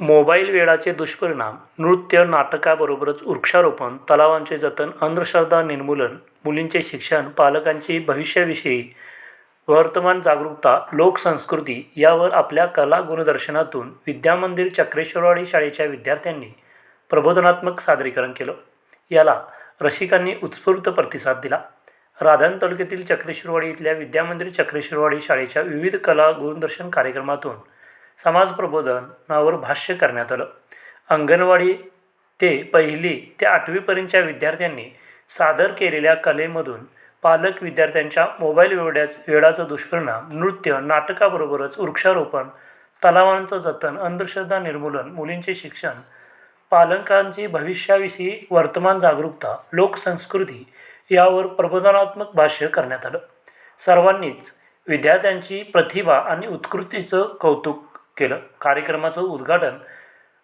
Mobile वेडाचे दुष्परिणाम नृत्य नाटकाबरोबरच वृक्षारोपण तलावांचे जतन अंधश्रद्धा निर्मूलन मुलींचे शिक्षण पालकांची भविष्याविषयी वर्तमान जागरूकता लोकसंस्कृती यावर आपल्या कला गुणदर्शनातून विद्यामंदिर चक्रेश्वरवाडी शाळेच्या विद्यार्थ्यांनी प्रबोधनात्मक सादरीकरण केलं. याला रसिकांनी उत्स्फूर्त प्रतिसाद दिला. राधान तालुक्यातील चक्रेश्वरवाडी इथल्या विद्यामंदिर चक्रेश्वरवाडी शाळेच्या विविध कला गुणदर्शन कार्यक्रमातून समाज प्रबोधनावर भाष्य करण्यात आलं. अंगणवाडी ते पहिली ते आठवीपर्यंतच्या विद्यार्थ्यांनी सादर केलेल्या कलेमधून पालक विद्यार्थ्यांच्या मोबाईल वेड्याच वेळाचा दुष्परिणाम नृत्य नाटकाबरोबरच वृक्षारोपण तलावांचं जतन अंधश्रद्धा निर्मूलन मुलींचे शिक्षण पालकांची भविष्याविषयी वर्तमान जागरूकता लोकसंस्कृती यावर प्रबोधनात्मक भाष्य करण्यात आलं. सर्वांनीच विद्यार्थ्यांची प्रतिभा आणि उत्कृतीचं कौतुक केलं. कार्यक्रमाचं उद्घाटन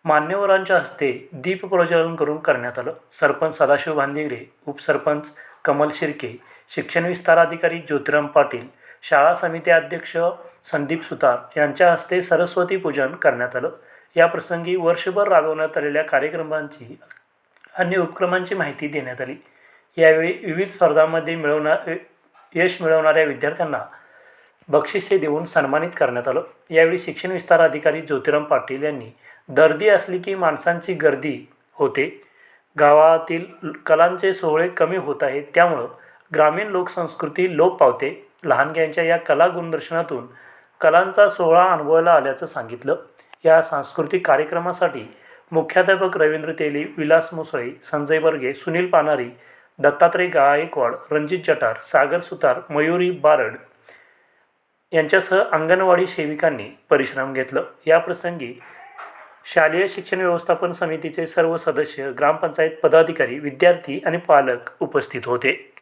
मान्यवरांच्या हस्ते दीप प्रज्वलन करून करण्यात आलं. सरपंच सदाशिव भांदिगरे उपसरपंच कमल शिर्के शिक्षण विस्तार अधिकारी ज्योतिराम पाटील शाळा समिती अध्यक्ष संदीप सुतार यांच्या हस्ते सरस्वती पूजन करण्यात आलं. याप्रसंगी वर्षभर राबवण्यात आलेल्या कार्यक्रमांची आणि उपक्रमांची माहिती देण्यात आली. यावेळी विविध स्पर्धांमध्ये मिळवणार यश मिळवणाऱ्या विद्यार्थ्यांना बक्षिसे देऊन सन्मानित करण्यात आलं. यावेळी शिक्षण विस्तार अधिकारी ज्योतिराम पाटील यांनी दर्दी असली की माणसांची गर्दी होते. गावातील कलांचे सोहळे कमी होत आहेत. त्यामुळं ग्रामीण लोकसंस्कृती लोप पावते. लहानग्यांच्या या कला गुणदर्शनातून कलांचा सोहळा अनुभवायला आल्याचं सांगितलं. या सांस्कृतिक कार्यक्रमासाठी मुख्याध्यापक रवींद्र तेली विलास मुसळे संजय बर्गे सुनील पानारी दत्तात्रय गायकवाड रणजित जटार सागर सुतार मयुरी बारड यांच्यासह अंगणवाडी सेविकांनी परिश्रम घेतलं. याप्रसंगी शालेय शिक्षण व्यवस्थापन समितीचे सर्व सदस्य ग्रामपंचायत पदाधिकारी विद्यार्थी आणि पालक उपस्थित होते.